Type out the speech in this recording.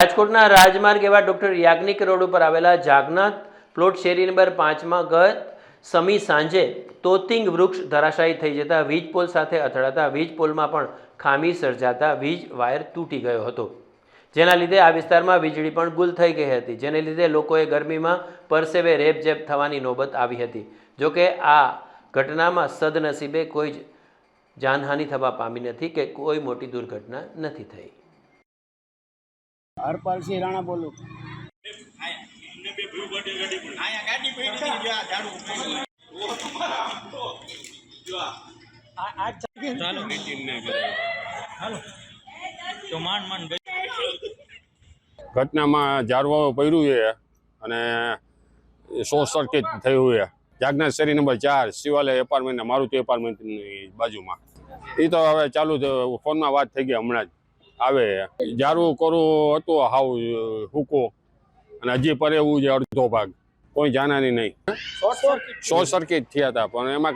રાજકોટના રાજમાર્ગ એવા ડૉક્ટર યાજ્ઞિક રોડ ઉપર આવેલા જાગનાથ પ્લોટ શેરી નંબર પાંચમાં ગત સમી સાંજે તોતિંગ વૃક્ષ ધરાશાયી થઈ જતા વીજ પોલ સાથે અથડાતા વીજ પોલમાં પણ ખામી સર્જાતા વીજ વાયર તૂટી ગયો હતો. જેના લીધે આ વિસ્તારમાં વીજળી પણ ગુલ થઈ ગઈ હતી. જેને લીધે લોકોએ ગરમીમાં પરસેવે રેપઝેપ થવાની નોબત આવી હતી. જોકે આ ઘટનામાં સદનસીબે કોઈ જ જાનહાનિ થવા પામી નથી કે કોઈ મોટી દુર્ઘટના નથી થઈ. હરપાલસિંહ રાણા બોલું. તો માંડ માંડ ઘટનામાં ઝાડવાઓ પડ્યું છે અને શોર્ટ સર્કિટ થયું છે. જાગનાથ શેરી નંબર ચાર શિવાલય એપાર્ટમેન્ટ મારુતિ એપાર્ટમેન્ટની બાજુમાં. એ તો હવે ચાલુ થયું ફોનમાં વાત થઈ ગઈ હમણાં જ. આવે. જારું કરું હતું હાવ હુકો. અને હજી પર એવું છે અડધો ભાગ. કોઈ જાનાની નહીં. શોર્ટ સર્કિટ થયા હતા પણ એમાં